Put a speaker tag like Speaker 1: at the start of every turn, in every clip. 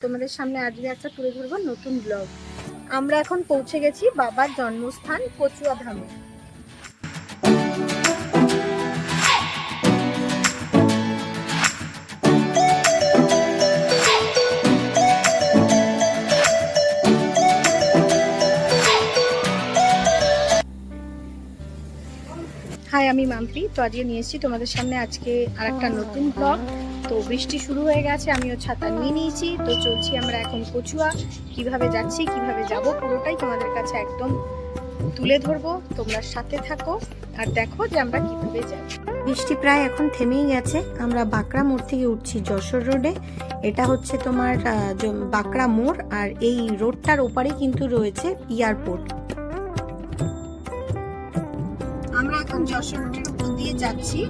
Speaker 1: তোমাদের সামনে আজকে একটা তুলে ধরবো নতুন ব্লগ আমরা এখন পৌঁছে গেছি বাবার জন্মস্থান কচুয়া ধামে। হাই আমি মাম্পি। তো আজকে নিয়ে এসেছি তোমাদের সামনে আজকে আর একটা নতুন ব্লগ তো বৃষ্টি শুরু হয়ে গেছে আমিও ছাতা নিয়ে নিয়েছি। তো চলছি আমরা এখন কচুয়া কীভাবে যাচ্ছি কীভাবে যাব পুরোটাই তোমাদের কাছে একদম তুলে ধরবো। তোমরা সাথে থাকো আর দেখো যে আমরা কীভাবে যাই। বৃষ্টি প্রায় এখন থেমেই গেছে। আমরা বাঁকড়া মোড় থেকে উঠছি যশোর রোডে। এটা হচ্ছে তোমার বাঁকড়া মোড় আর এই রোডটার ওপারেই কিন্তু রয়েছে এয়ারপোর্ট। আমরা এখন যশোর রোডের উপর দিয়ে যাচ্ছি।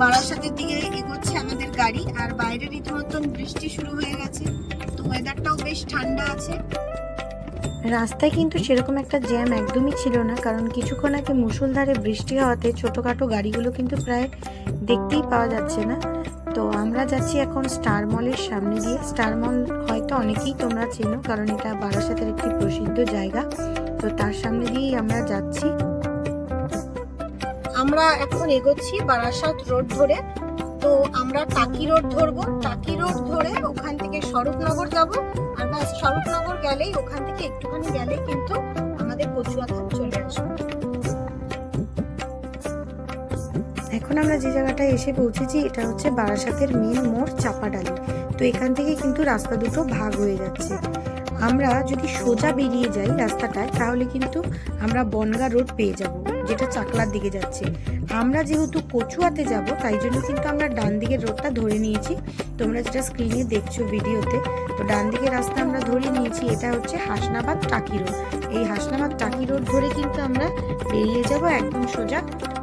Speaker 1: বারাসাতের দিকে এগোচ্ছে আমাদের গাড়ি, আর বাইরে রীতিমতন বৃষ্টি শুরু হয়ে গেছে। তো ওয়েদারটাও বেশ ঠান্ডা আছে। রাস্তায় কিন্তু সেরকম একটা জ্যাম একদমই ছিল না, কারণ কিছুক্ষণ আগে মুষলধারে বৃষ্টি হওয়াতে ছোটোখাটো গাড়িগুলো কিন্তু প্রায় দেখতেই পাওয়া যাচ্ছে না। তো আমরা যাচ্ছি এখন স্টার মলের সামনে দিয়ে স্টার মল হয়তো অনেকেই তোমরা চেনো, কারণ এটা বারাসাতের একটি প্রসিদ্ধ জায়গা। তো তার সামনে দিয়েই আমরা যাচ্ছি। আমরা এখন এগোচ্ছি বারাসাত রোড ধরে। তো আমরা টাকি রোড ধরবো। টাকি রোড ধরে ওখান থেকে স্বরূপনগর যাব। আর ব্যাস, স্বরূপনগর গেলেই ওখান থেকে একটুখানি গেলে কিন্তু আমাদের কচুয়া ধাম চলে আসবে। এখন আমরা যে জায়গাটায় এসে পৌঁছেছি, এটা হচ্ছে বারাসাতের মেন মোড় চাপাডালি। তো এখান থেকে কিন্তু রাস্তা দুটো ভাগ হয়ে যাচ্ছে। আমরা যদি সোজা বেরিয়ে যাই রাস্তাটায়, তাহলে কিন্তু আমরা বনগা রোড পেয়ে যাব। যেটা চাকলার দিকে যাচ্ছে। আমরা যেহেতু কচুয়াতে যাব, তাই জন্য কিন্তু আমরা ডান দিকের রোডটা ধরে নিয়েছি। তোমরা যেটা স্ক্রিনে দেখছ ভিডিওতে, তো ডান দিকের রাস্তা আমরা ধরে নিয়েছি, এটা হচ্ছে হাসনাবাদ টাকি রোড। এই হাসনাবাদ টাকি রোড ধরে কিন্তু আমরা বেরিয়ে যাব একদম সোজা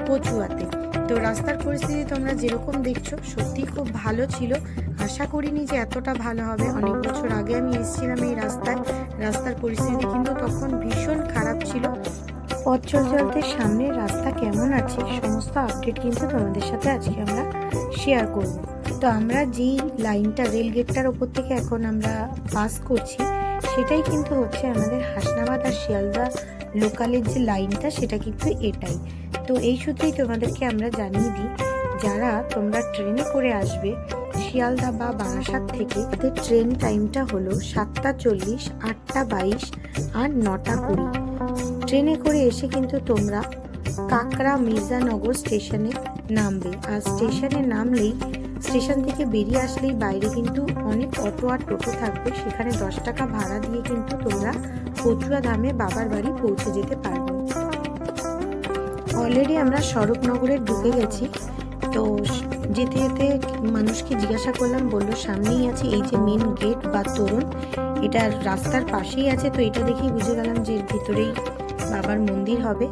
Speaker 1: কচুয়াতে। তো রাস্তার পরিস্থিতি তোমরা যেরকম দেখছ, সত্যি খুব ভালো ছিল। আশা করিনি যে এতটা ভালো হবে। অনেক বছর আগে আমি এসেছিলাম এই রাস্তায়। রাস্তার পরিস্থিতি কিন্তু তখন ভীষণ খারাপ ছিল। পথ চলতে সামনের রাস্তা কেমন আছে, সমস্ত আপডেট কিন্তু তোমাদের সাথে আজকে আমরা শেয়ার করব। তো আমরা যেই লাইনটা রেল গেটটার ওপর থেকে এখন আমরা পাস করছি, সেটাই কিন্তু হচ্ছে আমাদের হাসনাবাদ আর শিয়ালদা লোকালের যে লাইনটা সেটা কিন্তু এটাই। তো এই সূত্রেই তোমাদেরকে আমরা জানিয়ে দিই, যারা তোমরা ট্রেনে করে আসবে শিয়ালদা বা বারাসাত থেকে, তাদের ট্রেন টাইমটা হলো সাতটা চল্লিশ, আটটা বাইশ আর নটা কুড়ি। ট্রেনে করে এসে কিন্তু তোমরা কাকরা মির্জানগর স্টেশনে নামবে। আর স্টেশনে নামলেই, স্টেশন থেকে বেরিয়ে আসলেই বাইরে কিন্তু অনেক অটো আর টোটো থাকবে। সেখানে দশ টাকা ভাড়া দিয়ে কিন্তু তোমরা কচুয়া ধামে বাবার বাড়ি পৌঁছে যেতে পারবে। অলরেডি আমরা স্বরূপনগরে ঢুকে গেছি। তো যেতে যেতে মানুষকে জিজ্ঞাসা করলাম, বলল, সামনেই আছে এই যে মেন গেট বা তোরণ। এটা রাস্তার পাশেই আছে। তো এটা দেখেই বুঝে গেলাম যে ভিতরেই বাবার মন্দির হবে।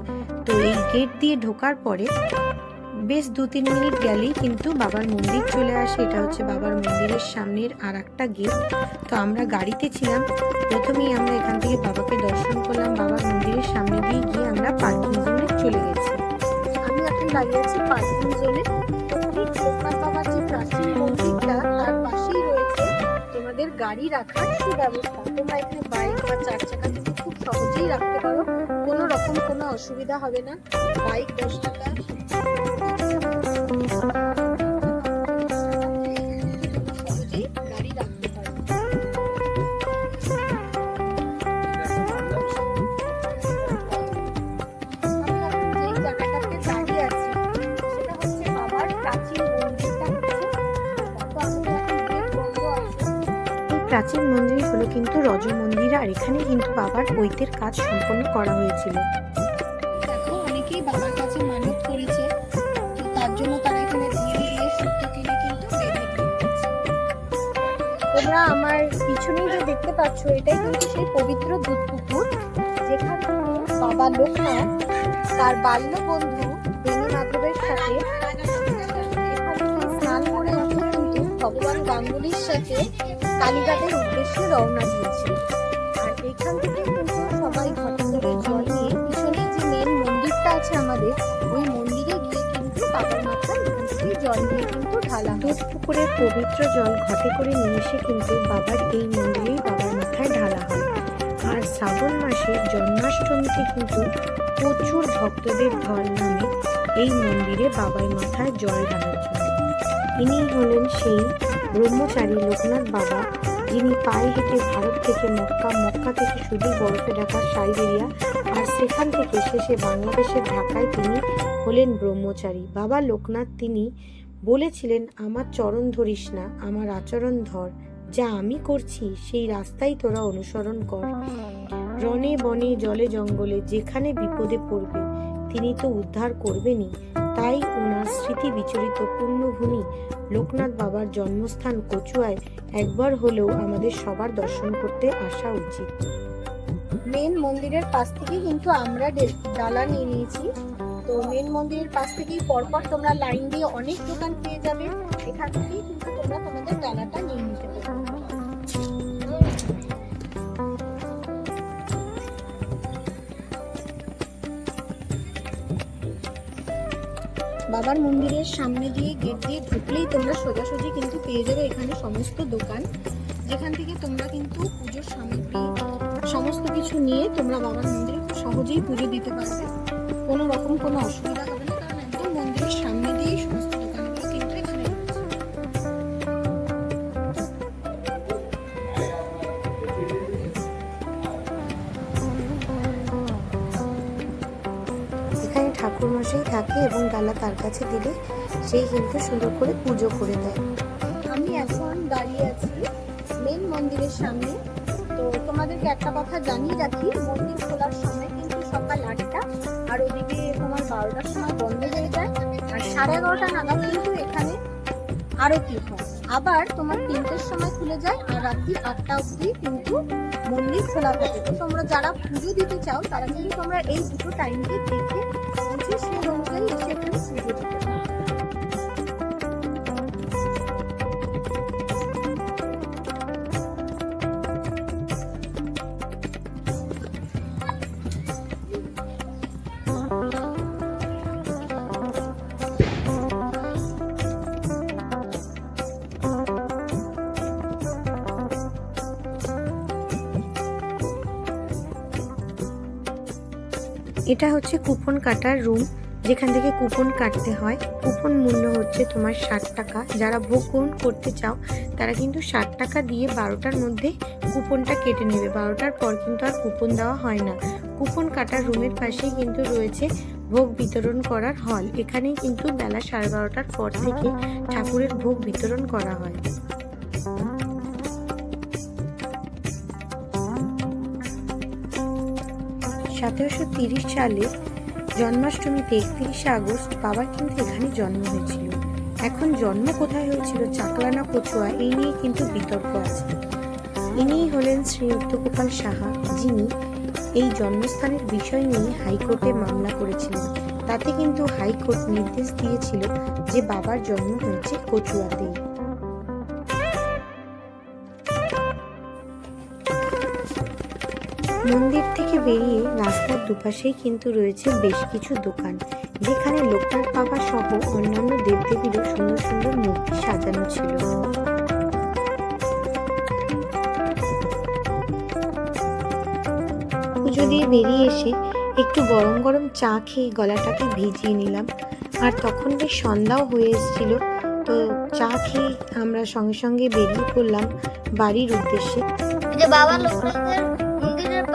Speaker 1: তো এই গেট দিয়ে ঢোকার পরে বেশ দু তিন মিনিট গেলেই কিন্তু বাবার মন্দির চলে আসে। এটা হচ্ছে বাবার মন্দিরের সামনের আর একটা গেট তো আমরা গাড়িতে ছিলাম। প্রথমেই আমরা এখান থেকে বাবাকে দর্শন করলাম। বাবার মন্দিরের সামনে দিয়ে গিয়ে আমরা পার্কিং জোনে চলে গেছি। আমি এখন দাঁড়িয়ে আছি পার্কিং জোনে বাবার যে প্রাচীন মন্দিরটা, তার পাশেই রয়েছে তোমাদের গাড়ি রাখার সুব্যবস্থা। তোমরা এখানে বাইক বা চার চাকা খুব সহজেই রাখতে পারো। কোনো অসুবিধা হবে না। বাইক দশ টাকা। প্রাচীন মন্দির হলো কিন্তু রজ মন্দির আর এখানে কিন্তু বাবার বৈতের কাজ সম্পন্ন করা হয়েছিল। তোমরা আমার পিছনেই যে দেখতে পাচ্ছ, এটাই কিন্তু সেই পবিত্র দুধ পুকুর যেখানে বাবা লোকনাথ তার বাল্য বন্ধু বেণী মাধবের সাথে স্নান করে উঠে কিন্তু ভগবান গাঙ্গুলির সাথে কালীঘাটের উদ্দেশ্যে রওনা দিয়েছে। আর এখান থেকে কিন্তু সবাই ঘটে জল নিয়ে পিছনে যে মেন মন্দিরটা আছে আমাদের, ওই মন্দিরে গিয়ে কিন্তু বাবার মাথায় এখান
Speaker 2: জল দিয়ে কিন্তু ঢালা
Speaker 1: দুধ পুকুরের পবিত্র জল ঘটে করে নিয়ে এসে কিন্তু বাবার এই মন্দিরেই বাবার মাথায় ঢালা হয়। আর শ্রাবণ মাসে জন্মাষ্টমীতে কিন্তু প্রচুর ভক্তদের ঢল নামে এই মন্দিরে বাবার মাথায় জল ঢালার জন্য। ইনি হলেন সেই ব্রহ্মচারী লোকনাথ বাবা, যিনি পায়ে হেঁটে ভারত থেকে মক্কা মক্কা থেকে শুধু বরফে ঢাকা, সাইবেরিয়া আর সেখান থেকে শেষে বাংলাদেশের ঢাকায় তিনি হলেন ব্রহ্মচারী। বাবা লোকনাথ তিনি বলেছিলেন, আমার চরণ ধরিস না, আমার আচরণ ধর। যা আমি করছি, সেই রাস্তাই তোরা অনুসরণ কর। রনে বনে জলে জঙ্গলে যেখানে বিপদে পড়বে তিনি তো উদ্ধার করবেনই। তাই ওনার স্মৃতি বিচরিত পূর্ণভূমি। লোকনাথ বাবার জন্মস্থান কচুয়ায় একবার হলেও আমাদের সবার দর্শন করতে আসা উচিত।
Speaker 2: মেন মন্দিরের পাশ থেকে কিন্তু আমরা ডালা নিয়ে নিয়েছি। তো মেন মন্দিরের পাশ থেকেই পরপর তোমরা লাইন দিয়ে অনেক দোকান পেয়ে যাবে। এখান থেকেই কিন্তু তোমরা তোমাদের ডালাটা নিয়ে নিতে পারবে বাবার মন্দিরের সামনে দিয়ে গেট দিয়ে ঢুকলেই তোমরা সোজাসুজি কিন্তু পেয়ে যাবে এখানে সমস্ত দোকান। যেখান থেকে তোমরা কিন্তু পুজোর সামগ্রী, সমস্ত কিছু নিয়ে তোমরা বাবার মন্দিরে খুব সহজেই পুজো দিতে পারবে। কোনো রকম কোনো অসুবিধা হবে না, কারণ একদম মন্দিরের সামনে দিয়েই সমস্ত এখানে
Speaker 1: থাকে এবং ডালা তার কাছে দিলে সেই কিন্তু সুন্দর করে পুজো করে দেয়।
Speaker 2: আমি এখন দাঁড়িয়ে আছি মেন মন্দিরের সামনে। তো তোমাদেরকে একটা কথা জানিয়ে রাখি, মন্দির খোলার সময় কিন্তু সকাল আটটা আর ওদিকে তোমার বারোটার সময় বন্ধ হয়ে যায়। আর সাড়ে এগারোটা নাগাদ কিন্তু এখানে আরতি হয়। আবার তোমার তিনটের সময় খুলে যায় আর রাত্রি আটটা অবধি কিন্তু মন্দির খোলা থাকে। তো তোমরা যারা পুজো দিতে চাও, তারা কিন্তু তোমরা এই দুটো টাইমকে দেখে
Speaker 1: এটা হচ্ছে কুপন কাটার রুম যেখান থেকে কুপন কাটতে হয়। কুপন মূল্য হচ্ছে তোমার ষাট টাকা। যারা ভোগ গ্রহণ করতে চাও, তারা কিন্তু ষাট টাকা দিয়ে বারোটার মধ্যে কুপনটা কেটে নেবে। বারোটার পর কিন্তু আর কুপন দেওয়া হয় না। কুপন কাটার রুমের পাশেই কিন্তু রয়েছে ভোগ বিতরণ করার হল এখানেই কিন্তু বেলা সাড়ে বারোটার পর থেকে ঠাকুরের ভোগ বিতরণ করা হয়। সতেরোশো তিরিশ সালে জন্মাষ্টমীতে একত্রিশে আগস্ট বাবার কিন্তু এখানে জন্ম হয়েছিল। এখন জন্ম কোথায় হয়েছিল চাকলানা কচুয়া, এই নিয়ে কিন্তু বিতর্ক আছে। ইনিই হলেন শ্রীযুক্ত গোপাল সাহা, যিনি এই জন্মস্থানের বিষয় নিয়ে হাইকোর্টে মামলা করেছিলেন। তাতে কিন্তু হাইকোর্ট নির্দেশ দিয়েছিল যে বাবার জন্ম হয়েছে কচুয়াতেই। মন্দির থেকে বেরিয়ে রাস্তার দুপাশেই কিন্তু রয়েছে বেশ কিছু দোকান, যেখানে লোকনাথ বাবা সহ অন্যান্য দেবদেবীরও সুন্দর সুন্দর মূর্তি সাজানো ছিল। পুজো দিয়ে বেরিয়ে এসে একটু গরম গরম চা খেয়ে গলাটাকে ভিজিয়ে নিলাম। আর তখন বেশ সন্ধ্যাও হয়ে এসেছিল, তো চা খেয়ে আমরা সঙ্গে সঙ্গে বেরিয়ে পড়লাম বাড়ির উদ্দেশ্যে।
Speaker 3: বাবা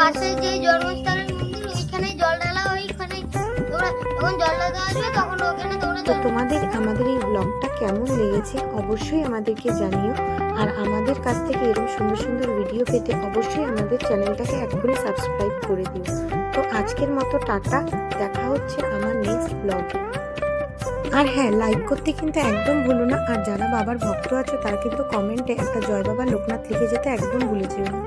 Speaker 3: পাশে যে জন্মস্থানের মন্দির ওইখানে জল ঢালা ওইখানে যখন জল ঢালা আসবে তখন ওখানে তোমরা
Speaker 1: তো তোমাদের আমাদের এই ব্লগটা কেমন লেগেছে অবশ্যই আমাদেরকে জানিও। আর আমাদের কাছ থেকে এরকম সুন্দর সুন্দর ভিডিও পেতে অবশ্যই আমাদের চ্যানেলটাকে এখনই সাবস্ক্রাইব করে দিও। তো আজকের মতো টাটা দেখা হচ্ছে আমার নেক্সট ব্লগে আর হ্যাঁ লাইক করতে কিন্তু একদম ভুলো না। আর যারা বাবার ভক্ত আছে তারা কিন্তু কমেন্টে একটা জয় বাবা লোকনাথ লিখে যেতে একদম ভুলে যেও না।